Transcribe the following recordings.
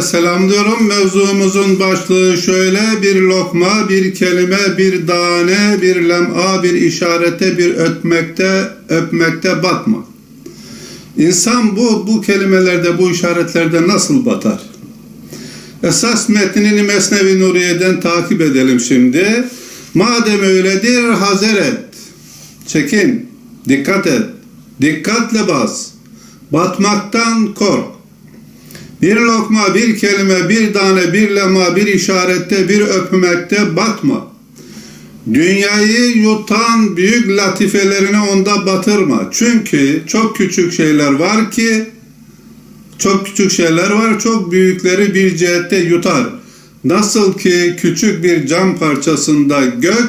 Selamlıyorum. Mevzumuzun başlığı şöyle. Bir lokma, bir kelime, bir tane, bir lem'a, bir işarete, bir öpmekte, öpmekte batma. İnsan bu, bu kelimelerde, bu işaretlerde nasıl batar? Esas metnini Mesnevi Nuriye'den takip edelim şimdi. Madem öyledir hazer et. Çekin. Dikkat et. Dikkatle bas. Batmaktan kork. Bir lokma, bir kelime, bir tane, bir lema, bir işarette, bir öpmekte batma. Dünyayı yutan büyük latifelerini onda batırma. Çünkü çok küçük şeyler var ki, çok küçük şeyler var, çok büyükleri bir cihette yutar. Nasıl ki küçük bir cam parçasında gök,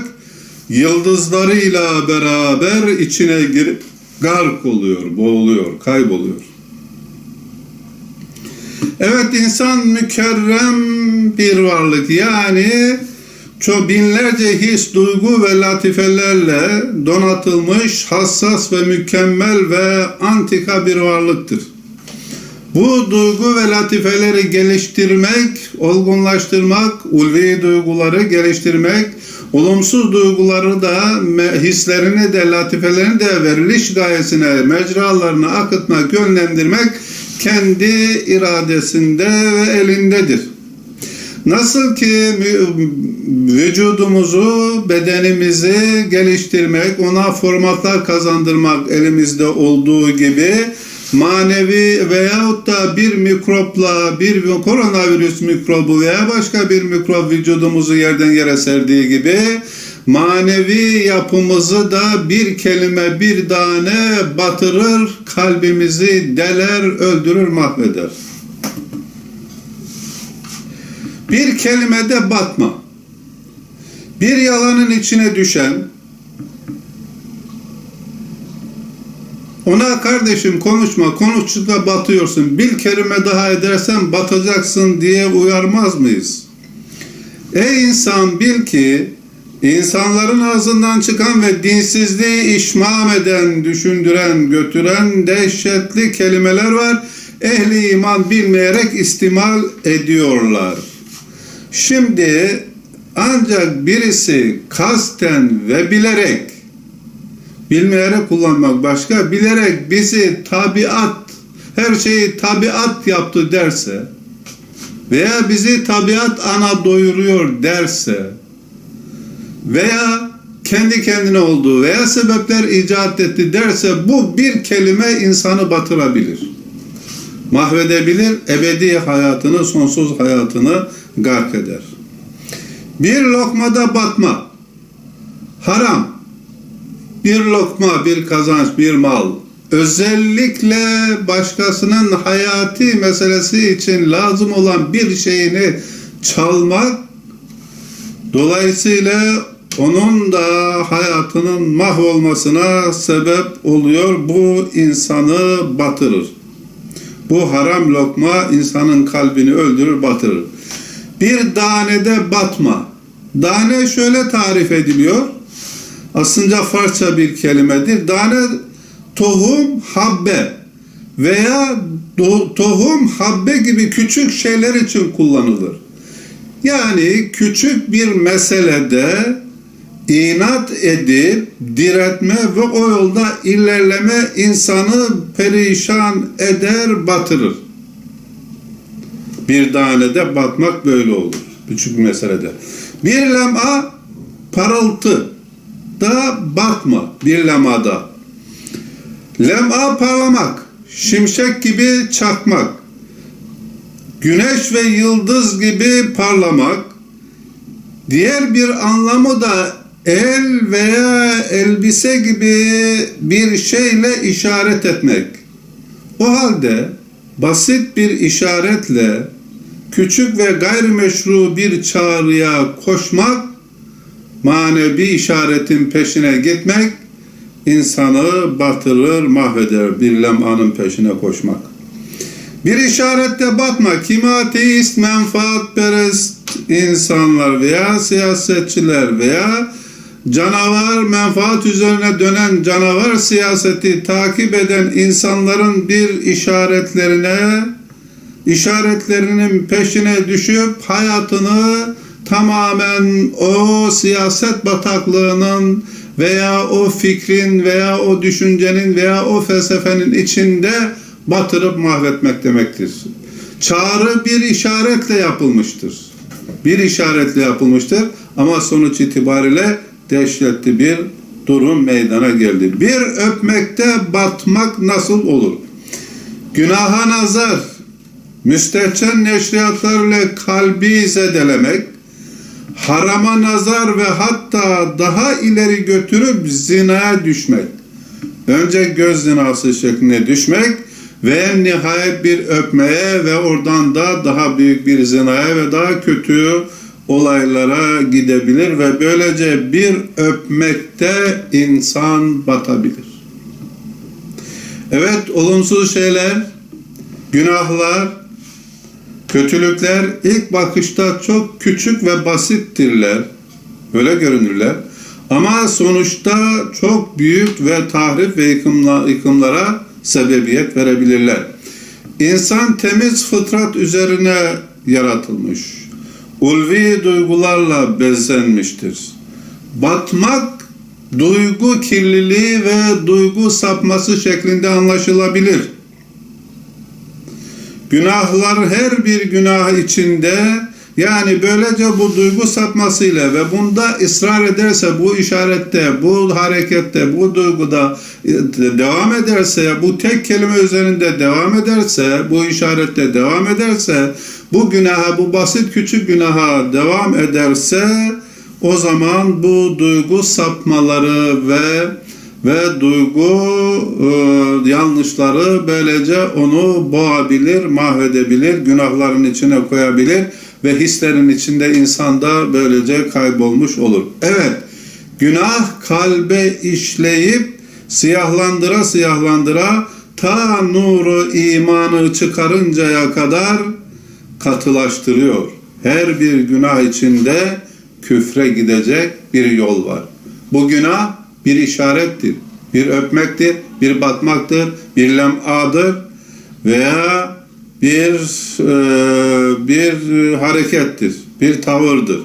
yıldızlarıyla beraber içine girip gark oluyor, boğuluyor, kayboluyor. Evet insan mükerrem bir varlık. Yani çok binlerce his, duygu ve latifelerle donatılmış, hassas ve mükemmel ve antika bir varlıktır. Bu duygu ve latifeleri geliştirmek, olgunlaştırmak, ulvi duyguları geliştirmek, olumsuz duyguları da, hislerini de, latifelerini de veriliş gayesine, mecralarına akıtmak, yönlendirmek kendi iradesinde ve elindedir. Nasıl ki vücudumuzu, bedenimizi geliştirmek, ona formatlar kazandırmak elimizde olduğu gibi manevi veyahut da bir mikropla, bir koronavirüs mikrobu veya başka bir mikrop vücudumuzu yerden yere serdiği gibi manevi yapımızı da bir kelime bir tane batırır, kalbimizi deler, öldürür, mahveder. Bir kelimede batma. Bir yalanın içine düşen, ona kardeşim konuşma, konuştukça batıyorsun, bir kelime daha edersen batacaksın diye uyarmaz mıyız? Ey insan bil ki İnsanların ağzından çıkan ve dinsizliği işmam eden, düşündüren, götüren dehşetli kelimeler var. Ehli iman bilmeyerek istimal ediyorlar. Şimdi ancak birisi kasten ve bilerek bilmeyerek kullanmak başka, bilerek bizi tabiat, her şeyi tabiat yaptı derse veya bizi tabiat ana doyuruyor derse veya kendi kendine olduğu veya sebepler icat etti derse bu bir kelime insanı batırabilir. Mahvedebilir, ebedi hayatını, sonsuz hayatını gark eder. Bir lokmada batma, haram, bir lokma, bir kazanç, bir mal, özellikle başkasının hayati meselesi için lazım olan bir şeyini çalmak, dolayısıyla onun da hayatının mahvolmasına sebep oluyor. Bu insanı batırır. Bu haram lokma insanın kalbini öldürür, batırır. Bir danede batma. Dane şöyle tarif ediliyor. Aslında Farsça bir kelimedir. Dane tohum, habbe veya tohum, habbe gibi küçük şeyler için kullanılır. Yani küçük bir meselede inat edip diretme ve o yolda ilerleme insanı perişan eder, batırır. Bir tanede batmak böyle olur. Küçük bir meselede. Bir lema parıltı da batma bir lemada. Lema parlamak, şimşek gibi çakmak, güneş ve yıldız gibi parlamak, diğer bir anlamı da el veya elbise gibi bir şeyle işaret etmek. O halde basit bir işaretle küçük ve gayrimeşru bir çağrıya koşmak, manevi işaretin peşine gitmek, insanı batırır, mahveder bir lemanın peşine koşmak. Bir işarette batma, kimi ateist, menfaatperest insanlar veya siyasetçiler veya canavar menfaat üzerine dönen canavar siyaseti takip eden insanların bir işaretlerine işaretlerinin peşine düşüp hayatını tamamen o siyaset bataklığının veya o fikrin veya o düşüncenin veya o felsefenin içinde batırıp mahvetmek demektir. Çağrı bir işaretle yapılmıştır. Bir işaretle yapılmıştır ama sonuç itibariyle dehşetli bir durum meydana geldi. Bir öpmekte batmak nasıl olur? Günaha nazar, müstehcen neşriyatlarla kalbi zedelemek, harama nazar ve hatta daha ileri götürüp zinaya düşmek. Önce göz zinası şeklinde düşmek ve nihayet bir öpmeye ve oradan da daha büyük bir zinaya ve daha kötü olaylara gidebilir ve böylece bir öpmekte insan batabilir. Evet, olumsuz şeyler, günahlar, kötülükler ilk bakışta çok küçük ve basittirler. Öyle görünürler. Ama sonuçta çok büyük ve tahrip ve yıkımla, yıkımlara sebebiyet verebilirler. İnsan temiz fıtrat üzerine yaratılmış. Ulvi duygularla bezenmiştir. Batmak duygu kirliliği ve duygu sapması şeklinde anlaşılabilir. Günahlar her bir günah içinde yani böylece bu duygu sapmasıyla ve bunda ısrar ederse bu işarette, bu harekette, bu duyguda e, devam ederse, bu tek kelime üzerinde devam ederse, bu işarette devam ederse, bu günaha, bu basit küçük günaha devam ederse o zaman bu duygu sapmaları ve ve duygu e, yanlışları böylece onu boğabilir, mahvedebilir, günahların içine koyabilir ve hislerin içinde insanda böylece kaybolmuş olur. Evet, günah kalbe işleyip siyahlandıra siyahlandıra ta nuru imanı çıkarıncaya kadar katılaştırıyor. Her bir günah içinde küfre gidecek bir yol var. Bu günah bir işarettir, bir öpmektir, bir batmaktır, bir lem'adır veya bir e, bir harekettir, bir tavırdır.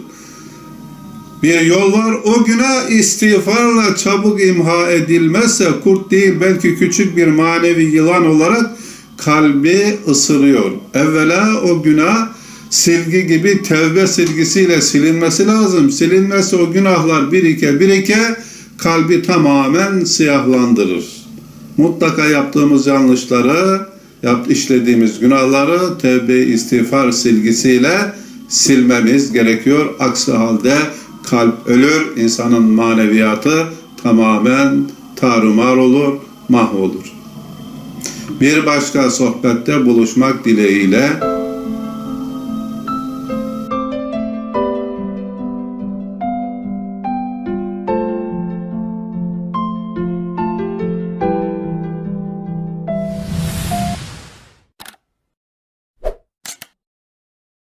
Bir yol var. O günah istiğfarla çabuk imha edilmezse kurt değil belki küçük bir manevi yılan olarak kalbi ısırıyor. Evvela o günah silgi gibi tevbe silgisiyle silinmesi lazım. Silinmezse o günahlar birike birike kalbi tamamen siyahlandırır. Mutlaka yaptığımız yanlışları, yap, işlediğimiz günahları tevbe istiğfar silgisiyle silmemiz gerekiyor. Aksi halde kalp ölür, insanın maneviyatı tamamen tarumar olur, mahvolur. Bir başka sohbette buluşmak dileğiyle